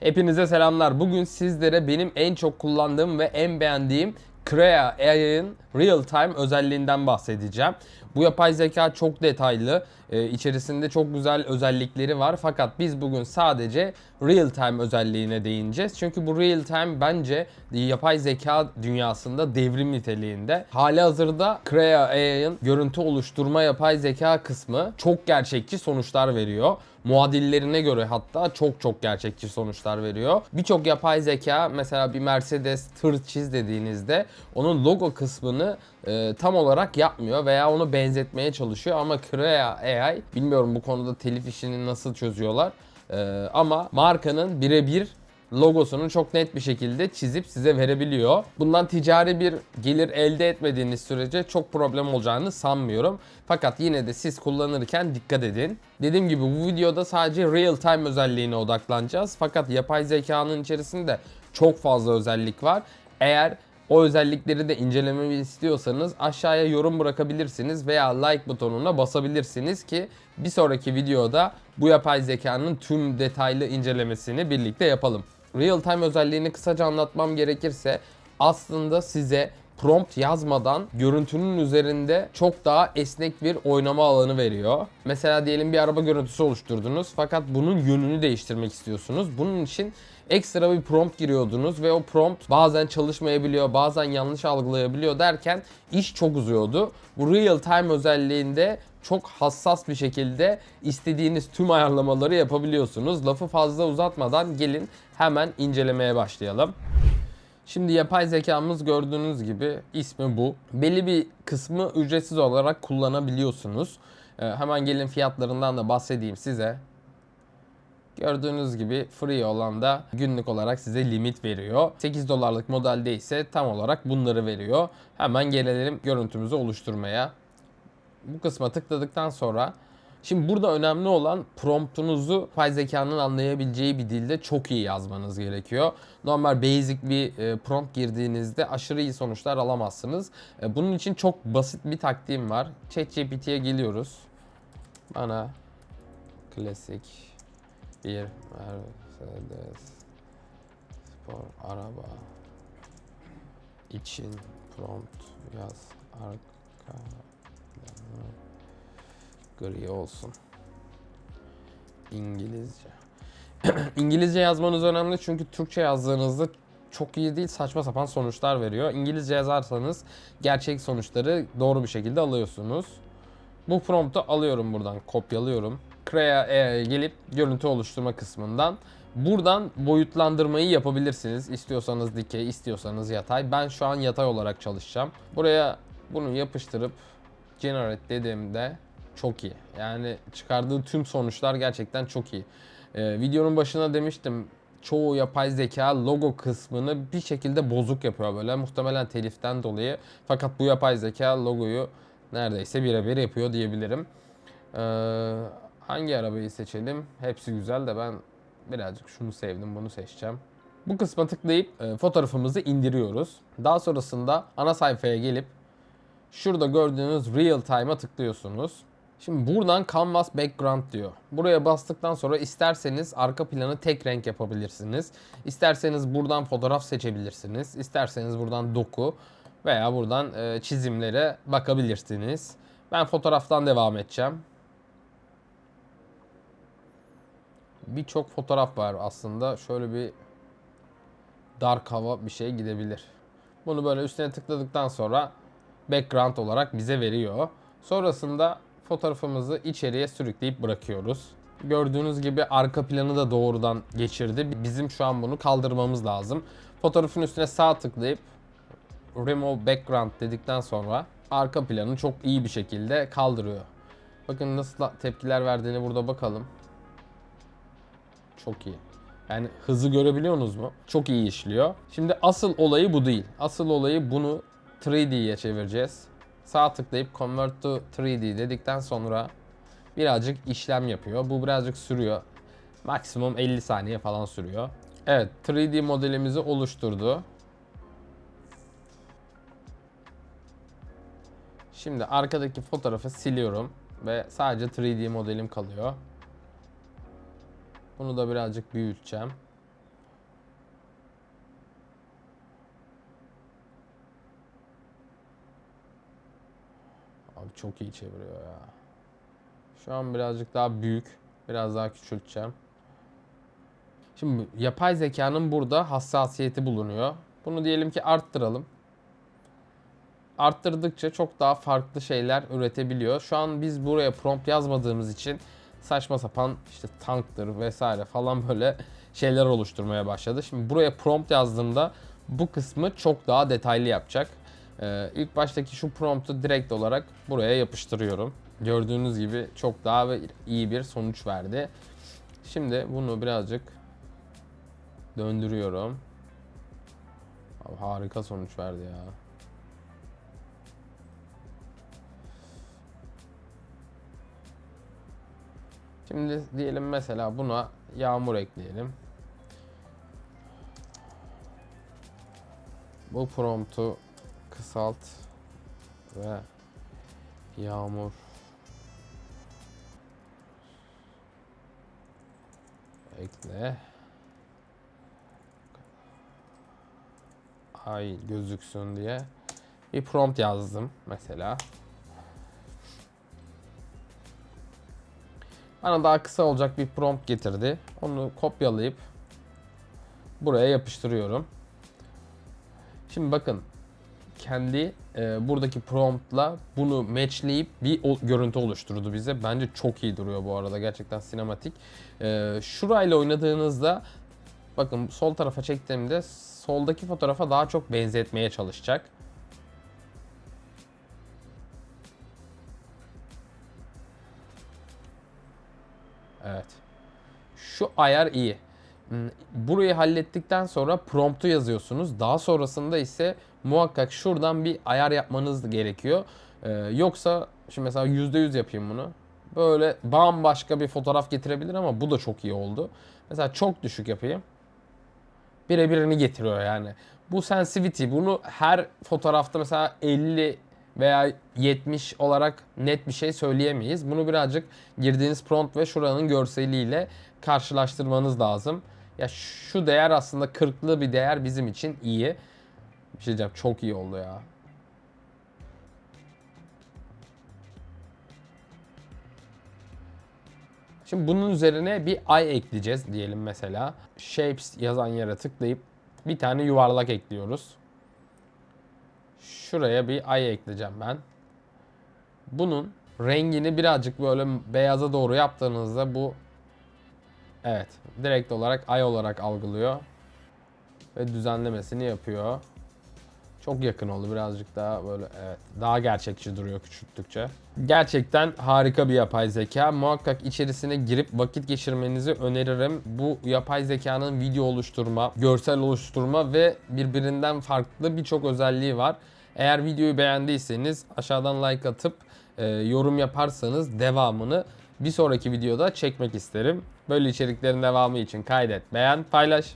Hepinize selamlar. Bugün sizlere benim en çok kullandığım ve en beğendiğim Crea AI'ın Real Time özelliğinden bahsedeceğim. Bu yapay zeka çok detaylı, e, içerisinde çok güzel özellikleri var. Fakat biz bugün sadece Real Time özelliğine değineceğiz. Çünkü bu Real Time bence yapay zeka dünyasında devrim niteliğinde. Hali hazırda Crea AI'ın görüntü oluşturma yapay zeka kısmı çok gerçekçi sonuçlar veriyor muadillerine göre hatta çok çok gerçekçi sonuçlar veriyor. Birçok yapay zeka mesela bir Mercedes tır çiz dediğinizde onun logo kısmını e, tam olarak yapmıyor veya onu benzetmeye çalışıyor ama Crea AI bilmiyorum bu konuda telif işini nasıl çözüyorlar. E, ama markanın birebir logosunu çok net bir şekilde çizip size verebiliyor. Bundan ticari bir gelir elde etmediğiniz sürece çok problem olacağını sanmıyorum. Fakat yine de siz kullanırken dikkat edin. Dediğim gibi bu videoda sadece real time özelliğine odaklanacağız. Fakat yapay zekanın içerisinde çok fazla özellik var. Eğer o özellikleri de incelememi istiyorsanız aşağıya yorum bırakabilirsiniz veya like butonuna basabilirsiniz ki bir sonraki videoda bu yapay zekanın tüm detaylı incelemesini birlikte yapalım. Real time özelliğini kısaca anlatmam gerekirse aslında size prompt yazmadan görüntünün üzerinde çok daha esnek bir oynama alanı veriyor. Mesela diyelim bir araba görüntüsü oluşturdunuz fakat bunun yönünü değiştirmek istiyorsunuz. Bunun için ekstra bir prompt giriyordunuz ve o prompt bazen çalışmayabiliyor, bazen yanlış algılayabiliyor derken iş çok uzuyordu. Bu real time özelliğinde çok hassas bir şekilde istediğiniz tüm ayarlamaları yapabiliyorsunuz. Lafı fazla uzatmadan gelin hemen incelemeye başlayalım. Şimdi yapay zekamız gördüğünüz gibi ismi bu. Belli bir kısmı ücretsiz olarak kullanabiliyorsunuz. Ee, hemen gelin fiyatlarından da bahsedeyim size. Gördüğünüz gibi free olan da günlük olarak size limit veriyor. 8 dolarlık modelde ise tam olarak bunları veriyor. Hemen gelelim görüntümüzü oluşturmaya. Bu kısma tıkladıktan sonra Şimdi burada önemli olan promptunuzu yapay zekanın anlayabileceği bir dilde çok iyi yazmanız gerekiyor. Normal basic bir e, prompt girdiğinizde aşırı iyi sonuçlar alamazsınız. E, Bunun için çok basit bir taktiğim var. ChatGPT'ye geliyoruz. Bana klasik bir Mercedes spor araba için prompt yaz arka gri olsun. İngilizce. İngilizce yazmanız önemli çünkü Türkçe yazdığınızda çok iyi değil saçma sapan sonuçlar veriyor. İngilizce yazarsanız gerçek sonuçları doğru bir şekilde alıyorsunuz. Bu promptu alıyorum buradan, kopyalıyorum. Crea AI'ye gelip görüntü oluşturma kısmından buradan boyutlandırmayı yapabilirsiniz. İstiyorsanız dikey, istiyorsanız yatay. Ben şu an yatay olarak çalışacağım. Buraya bunu yapıştırıp generate dediğimde çok iyi. Yani çıkardığı tüm sonuçlar gerçekten çok iyi. Ee, videonun başına demiştim çoğu yapay zeka logo kısmını bir şekilde bozuk yapıyor böyle. Muhtemelen teliften dolayı. Fakat bu yapay zeka logoyu neredeyse birebir yapıyor diyebilirim. Ee, hangi arabayı seçelim? Hepsi güzel de ben birazcık şunu sevdim, bunu seçeceğim. Bu kısma tıklayıp e, fotoğrafımızı indiriyoruz. Daha sonrasında ana sayfaya gelip şurada gördüğünüz Real Time'a tıklıyorsunuz. Şimdi buradan Canvas Background diyor. Buraya bastıktan sonra isterseniz arka planı tek renk yapabilirsiniz. İsterseniz buradan fotoğraf seçebilirsiniz. İsterseniz buradan doku veya buradan e, çizimlere bakabilirsiniz. Ben fotoğraftan devam edeceğim. Birçok fotoğraf var aslında. Şöyle bir dark hava bir şey gidebilir. Bunu böyle üstüne tıkladıktan sonra background olarak bize veriyor. Sonrasında fotoğrafımızı içeriye sürükleyip bırakıyoruz. Gördüğünüz gibi arka planı da doğrudan geçirdi. Bizim şu an bunu kaldırmamız lazım. Fotoğrafın üstüne sağ tıklayıp Remove Background dedikten sonra arka planı çok iyi bir şekilde kaldırıyor. Bakın nasıl tepkiler verdiğini burada bakalım. Çok iyi. Yani hızı görebiliyorsunuz mu? Çok iyi işliyor. Şimdi asıl olayı bu değil. Asıl olayı bunu 3D'ye çevireceğiz. Sağ tıklayıp Convert to 3D dedikten sonra birazcık işlem yapıyor. Bu birazcık sürüyor. Maksimum 50 saniye falan sürüyor. Evet 3D modelimizi oluşturdu. Şimdi arkadaki fotoğrafı siliyorum ve sadece 3D modelim kalıyor. Bunu da birazcık büyüteceğim. Abi çok iyi çeviriyor ya. Şu an birazcık daha büyük. Biraz daha küçülteceğim. Şimdi yapay zekanın burada hassasiyeti bulunuyor. Bunu diyelim ki arttıralım. Arttırdıkça çok daha farklı şeyler üretebiliyor. Şu an biz buraya prompt yazmadığımız için saçma sapan işte tanktır vesaire falan böyle şeyler oluşturmaya başladı. Şimdi buraya prompt yazdığımda bu kısmı çok daha detaylı yapacak. Ee, ilk baştaki şu promptu direkt olarak buraya yapıştırıyorum. Gördüğünüz gibi çok daha iyi bir sonuç verdi. Şimdi bunu birazcık döndürüyorum. Abi harika sonuç verdi ya. Şimdi diyelim mesela buna yağmur ekleyelim. Bu promptu kısalt ve yağmur ekle. Ay gözüksün diye bir prompt yazdım mesela. Bana daha kısa olacak bir prompt getirdi. Onu kopyalayıp buraya yapıştırıyorum. Şimdi bakın kendi e, buradaki promptla bunu matchleyip bir o- görüntü oluşturdu bize. Bence çok iyi duruyor bu arada. Gerçekten sinematik. E, şurayla oynadığınızda bakın sol tarafa çektiğimde soldaki fotoğrafa daha çok benzetmeye çalışacak. Evet. Şu ayar iyi. Hmm, Burayı hallettikten sonra promptu yazıyorsunuz. Daha sonrasında ise muhakkak şuradan bir ayar yapmanız gerekiyor. Ee, yoksa şimdi mesela %100 yapayım bunu. Böyle bambaşka bir fotoğraf getirebilir ama bu da çok iyi oldu. Mesela çok düşük yapayım. Birebirini getiriyor yani. Bu sensitivity bunu her fotoğrafta mesela 50 veya 70 olarak net bir şey söyleyemeyiz. Bunu birazcık girdiğiniz prompt ve şuranın görseliyle karşılaştırmanız lazım. Ya şu değer aslında 40'lı bir değer bizim için iyi. Bir şey diyeceğim çok iyi oldu ya. Şimdi bunun üzerine bir ay ekleyeceğiz diyelim mesela. Shapes yazan yere tıklayıp bir tane yuvarlak ekliyoruz. Şuraya bir ay ekleyeceğim ben. Bunun rengini birazcık böyle beyaza doğru yaptığınızda bu evet direkt olarak ay olarak algılıyor ve düzenlemesini yapıyor. Çok yakın oldu birazcık daha böyle evet daha gerçekçi duruyor küçülttükçe. Gerçekten harika bir yapay zeka. Muhakkak içerisine girip vakit geçirmenizi öneririm. Bu yapay zekanın video oluşturma, görsel oluşturma ve birbirinden farklı birçok özelliği var. Eğer videoyu beğendiyseniz aşağıdan like atıp e, yorum yaparsanız devamını bir sonraki videoda çekmek isterim. Böyle içeriklerin devamı için kaydet, beğen, paylaş.